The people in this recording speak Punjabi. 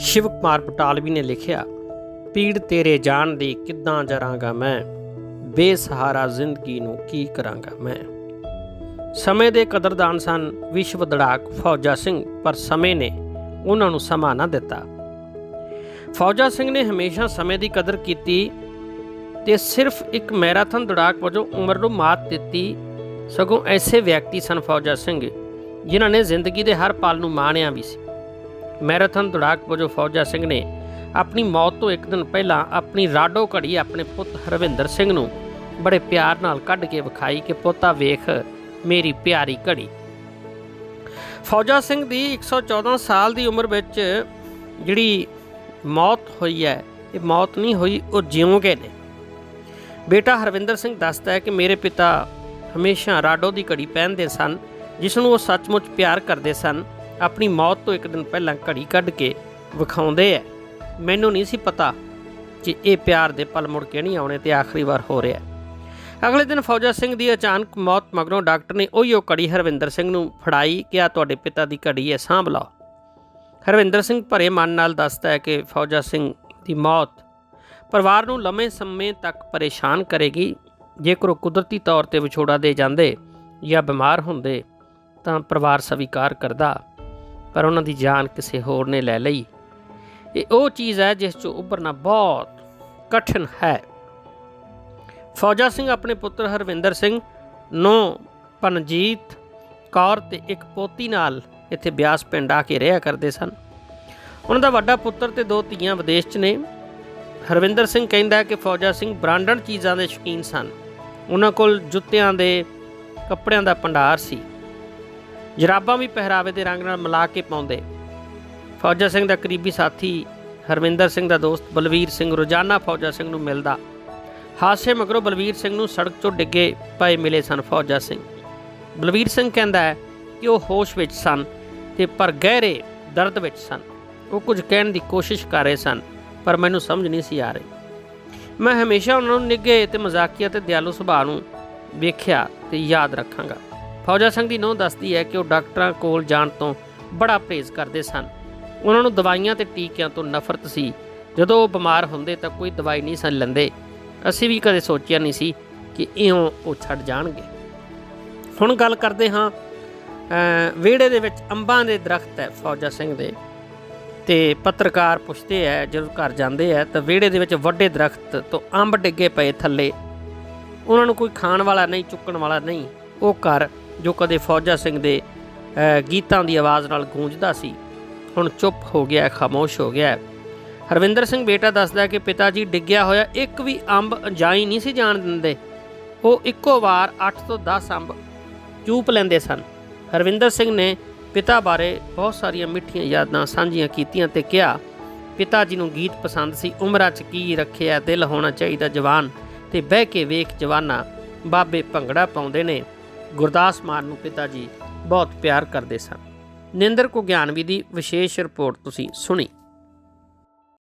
ਸ਼ਿਵ ਕੁਮਾਰ ਪਟਾਲਵੀ ਨੇ ਲਿਖਿਆ, ਪੀੜ ਤੇਰੇ ਜਾਣ ਦੀ ਕਿੱਦਾਂ ਜਰਾਂਗਾ ਮੈਂ? ਬੇਸਹਾਰਾ ਜ਼ਿੰਦਗੀ ਨੂੰ ਕੀ ਕਰਾਂਗਾ ਮੈਂ? ਸਮੇਂ ਦੇ ਕਦਰਦਾਨ ਸਨ ਵਿਸ਼ਵ ਦੜਾਕ ਫੌਜਾ ਸਿੰਘ, ਪਰ ਸਮੇਂ ਨੇ ਉਹਨਾਂ ਨੂੰ ਸਮਾਂ ਨਾ ਦਿੱਤਾ। ਫੌਜਾ ਸਿੰਘ ਨੇ ਹਮੇਸ਼ਾ ਸਮੇਂ ਦੀ ਕਦਰ ਕੀਤੀ ਤੇ ਸਿਰਫ ਇੱਕ ਮੈਰਾਥਨ ਦੜਾਕ ਵਜੋਂ ਉਮਰ ਨੂੰ ਮਾਤ ਦਿੱਤੀ। ਸਗੋਂ ਐਸੇ ਵਿਅਕਤੀ ਸਨ ਫੌਜਾ ਸਿੰਘ, ਜਿਨ੍ਹਾਂ ਨੇ ਜ਼ਿੰਦਗੀ ਦੇ ਹਰ ਪਲ ਨੂੰ ਮਾਣਿਆ ਵੀ ਸੀ। ਮੈਰਾਥਨ ਦੌੜਾਕ ਵਜੋਂ ਫੌਜਾ ਸਿੰਘ ਨੇ ਆਪਣੀ ਮੌਤ ਤੋਂ ਇੱਕ ਦਿਨ ਪਹਿਲਾਂ ਆਪਣੀ ਰਾਡੋ ਘੜੀ ਆਪਣੇ ਪੁੱਤ ਹਰਵਿੰਦਰ ਸਿੰਘ ਨੂੰ ਬੜੇ ਪਿਆਰ ਨਾਲ ਕੱਢ ਕੇ ਵਿਖਾਈ ਕਿ ਪੋਤਾ ਵੇਖ ਮੇਰੀ ਪਿਆਰੀ ਘੜੀ। ਫੌਜਾ ਸਿੰਘ ਦੀ 114 ਸਾਲ ਦੀ ਉਮਰ ਵਿੱਚ ਜਿਹੜੀ ਮੌਤ ਹੋਈ ਹੈ, ਇਹ ਮੌਤ ਨਹੀਂ ਹੋਈ, ਉਹ ਜਿਉਂ ਗਏ ਨੇ। ਬੇਟਾ ਹਰਵਿੰਦਰ ਸਿੰਘ ਦੱਸਦਾ ਹੈ ਕਿ ਮੇਰੇ ਪਿਤਾ ਹਮੇਸ਼ਾ ਰਾਡੋ ਦੀ ਘੜੀ ਪਹਿਨਦੇ ਸਨ ਜਿਸ ਨੂੰ ਉਹ ਸੱਚਮੁੱਚ ਪਿਆਰ ਕਰਦੇ ਸਨ। ਆਪਣੀ ਮੌਤ ਤੋਂ ਇੱਕ ਦਿਨ ਪਹਿਲਾਂ ਘੜੀ ਕੱਢ ਕੇ ਵਿਖਾਉਂਦੇ ਐ। ਮੈਨੂੰ ਨਹੀਂ ਸੀ ਪਤਾ ਕਿ ਇਹ ਪਿਆਰ ਦੇ ਪਲ ਮੁੜ ਕੇ ਨਹੀਂ ਆਉਣੇ ਤੇ ਆਖਰੀ ਵਾਰ ਹੋ ਰਿਹਾ ਅਗਲੇ ਦਿਨ ਫੌਜਾ ਸਿੰਘ ਦੀ ਅਚਾਨਕ ਮੌਤ ਮਗਰੋਂ ਡਾਕਟਰ ਨੇ ਉਹੀਓ ਘੜੀ ਹਰਵਿੰਦਰ ਸਿੰਘ ਨੂੰ ਫੜਾਈ ਕਿ ਆ ਤੁਹਾਡੇ ਪਿਤਾ ਦੀ ਘੜੀ ਹੈ ਸਾਂਭ ਲਓ। ਹਰਵਿੰਦਰ ਸਿੰਘ ਭਰੇ ਮਨ ਨਾਲ ਦੱਸਦਾ ਹੈ ਕਿ ਫੌਜਾ ਸਿੰਘ ਦੀ ਮੌਤ ਪਰਿਵਾਰ ਨੂੰ ਲੰਮੇ ਸਮੇਂ ਤੱਕ ਪਰੇਸ਼ਾਨ ਕਰੇਗੀ। ਜੇਕਰ ਉਹ ਕੁਦਰਤੀ ਤੌਰ ਤੇ ਵਿਛੋੜਾ ਦੇ ਜਾਂਦੇ ਜਾਂ ਬਿਮਾਰ ਹੁੰਦੇ ਤਾਂ ਪਰਿਵਾਰ ਸਵੀਕਾਰ ਕਰਦਾ। ਪਰ ਉਹਨਾਂ ਦੀ ਜਾਨ ਕਿਸੇ ਹੋਰ ਨੇ ਲੈ ਲਈ। ਇਹ ਉਹ ਚੀਜ਼ ਹੈ ਜਿਸ ਤੋਂ ਉੱਭਰਨਾ ਬਹੁਤ ਕਠਿਨ ਹੈ। ਫੌਜਾ ਸਿੰਘ ਆਪਣੇ ਪੁੱਤਰ ਹਰਵਿੰਦਰ ਸਿੰਘ, ਨੂੰ ਪਨਜੀਤ ਕੌਰ ਤੇ ਇੱਕ ਪੋਤੀ ਨਾਲ ਇੱਥੇ ਬਿਆਸ ਪਿੰਡ ਆ ਕੇ ਰਿਹਾ ਕਰਦੇ ਸਨ। ਉਹਨਾਂ ਦਾ ਵੱਡਾ ਪੁੱਤਰ ਤੇ ਦੋ ਧੀਆਂ ਵਿਦੇਸ਼ 'ਚ ਨੇ। ਹਰਵਿੰਦਰ ਸਿੰਘ ਕਹਿੰਦਾ ਕਿ ਫੌਜਾ ਸਿੰਘ ਬ੍ਰਾਂਡਡ ਚੀਜ਼ਾਂ ਦੇ ਸ਼ੌਕੀਨ ਸਨ। ਉਹਨਾਂ ਕੋਲ ਜੁੱਤਿਆਂ ਦੇ ਕੱਪੜਿਆਂ ਦਾ ਭੰਡਾਰ ਸੀ। ਜਰਾਬਾਂ ਵੀ ਪਹਿਰਾਵੇ ਦੇ ਰੰਗ ਨਾਲ ਮਿਲਾ ਕੇ ਪਾਉਂਦੇ। ਫੌਜਾ ਸਿੰਘ ਦਾ ਕਰੀਬੀ ਸਾਥੀ ਹਰਵਿੰਦਰ ਸਿੰਘ ਦਾ ਦੋਸਤ ਬਲਵੀਰ ਸਿੰਘ ਰੋਜ਼ਾਨਾ ਫੌਜਾ ਸਿੰਘ ਨੂੰ ਮਿਲਦਾ। ਹਾਸੇ ਮਗਰੋਂ ਬਲਵੀਰ ਸਿੰਘ ਨੂੰ ਸੜਕ 'ਚੋਂ ਡਿੱਗੇ ਪਏ ਮਿਲੇ ਸਨ ਫੌਜਾ ਸਿੰਘ। ਬਲਵੀਰ ਸਿੰਘ ਕਹਿੰਦਾ ਹੈ ਕਿ ਉਹ ਹੋਸ਼ ਵਿੱਚ ਸਨ ਤੇ ਪਰ ਗਹਿਰੇ ਦਰਦ ਵਿੱਚ ਸਨ। ਉਹ ਕੁਝ ਕਹਿਣ ਦੀ ਕੋਸ਼ਿਸ਼ ਕਰ ਰਹੇ ਸਨ, ਪਰ ਮੈਨੂੰ ਸਮਝ ਨਹੀਂ ਸੀ ਆ ਰਹੀ। ਮੈਂ ਹਮੇਸ਼ਾ ਉਹਨਾਂ ਨੂੰ ਨਿੱਘੇ ਤੇ ਮਜ਼ਾਕੀਆ ਤੇ ਦਿਆਲੂ ਸੁਭਾਅ ਨੂੰ ਵੇਖਿਆ ਤੇ ਯਾਦ ਰੱਖਾਂਗਾ। ਫੌਜਾ ਸਿੰਘ ਦੀ ਨੋਹ ਦੱਸਦੀ ਹੈ ਕਿ ਉਹ ਡਾਕਟਰਾਂ ਕੋਲ ਜਾਣ ਤੋਂ ਬੜਾ ਪਰਹੇਜ਼ ਕਰਦੇ ਸਨ। ਉਹਨਾਂ ਨੂੰ ਦਵਾਈਆਂ ਤੇ ਟੀਕਿਆਂ ਤੋਂ ਨਫ਼ਰਤ ਸੀ। ਜਦੋਂ ਉਹ ਬਿਮਾਰ ਹੁੰਦੇ ਤਾਂ ਕੋਈ ਦਵਾਈ ਨਹੀਂ ਸਨ ਲੈਂਦੇ। ਅਸੀਂ ਵੀ ਕਦੇ ਸੋਚਿਆ ਨਹੀਂ ਸੀ ਕਿ ਇਉਂ ਉਹ ਛੱਡ ਜਾਣਗੇ। ਹੁਣ ਗੱਲ ਕਰਦੇ ਹਾਂ ਵਿਹੜੇ ਦੇ ਵਿੱਚ ਅੰਬਾਂ ਦੇ ਦਰਖਤ ਹੈ ਫੌਜਾ ਸਿੰਘ ਦੇ। ਤੇ ਪੱਤਰਕਾਰ ਪੁੱਛਦੇ ਆ ਜਦੋਂ ਘਰ ਜਾਂਦੇ ਆ ਤਾਂ ਵਿਹੜੇ ਦੇ ਵਿੱਚ ਵੱਡੇ ਦਰਖਤ ਤੋਂ ਅੰਬ ਡਿੱਗੇ ਪਏ ਥੱਲੇ। ਉਹਨਾਂ ਨੂੰ ਕੋਈ ਖਾਣ ਵਾਲਾ ਨਹੀਂ, ਚੁੱਕਣ ਵਾਲਾ ਨਹੀਂ। ਉਹ ਘਰ ਜੋ ਕਦੇ ਫੌਜਾ ਸਿੰਘ ਦੇ ਗੀਤਾਂ ਦੀ ਆਵਾਜ਼ ਨਾਲ ਗੂੰਜਦਾ ਸੀ, ਹੁਣ ਚੁੱਪ ਹੋ ਗਿਆ, ਖਾਮੋਸ਼ ਹੋ ਗਿਆ। ਹਰਵਿੰਦਰ ਸਿੰਘ ਬੇਟਾ ਦੱਸਦਾ ਕਿ ਪਿਤਾ ਜੀ ਡਿੱਗਿਆ ਹੋਇਆ ਇੱਕ ਵੀ ਅੰਬ ਅਜਾਈ ਨਹੀਂ ਸੀ ਜਾਣ ਦਿੰਦੇ। ਉਹ ਇੱਕੋ ਵਾਰ 8 ਤੋਂ 10 ਅੰਬ ਚੂਪ ਲੈਂਦੇ ਸਨ। ਹਰਵਿੰਦਰ ਸਿੰਘ ਨੇ ਪਿਤਾ ਬਾਰੇ ਬਹੁਤ ਸਾਰੀਆਂ ਮਿੱਠੀਆਂ ਯਾਦਾਂ ਸਾਂਝੀਆਂ ਕੀਤੀਆਂ ਤੇ ਕਿਹਾ, ਪਿਤਾ ਜੀ ਨੂੰ ਗੀਤ ਪਸੰਦ ਸੀ, ਉਮਰਾਂ 'ਚ ਕੀ ਰੱਖਿਆ, ਦਿਲ ਹੋਣਾ ਚਾਹੀਦਾ ਜਵਾਨ ਤੇ ਬਹਿ ਕੇ ਵੇਖ ਜਵਾਨਾ, ਬਾਬੇ ਭੰਗੜਾ ਪਾਉਂਦੇ ਨੇ। ਗੁਰਦਾਸ ਮਾਨ ਨੂੰ ਪਿਤਾ ਜੀ ਬਹੁਤ ਪਿਆਰ ਕਰਦੇ ਸਨ। ਨਿੰਦਰ ਕੋ ਗਿਆਨਵੀ ਦੀ ਵਿਸ਼ੇਸ਼ ਰਿਪੋਰਟ ਤੁਸੀਂ ਸੁਣੀ।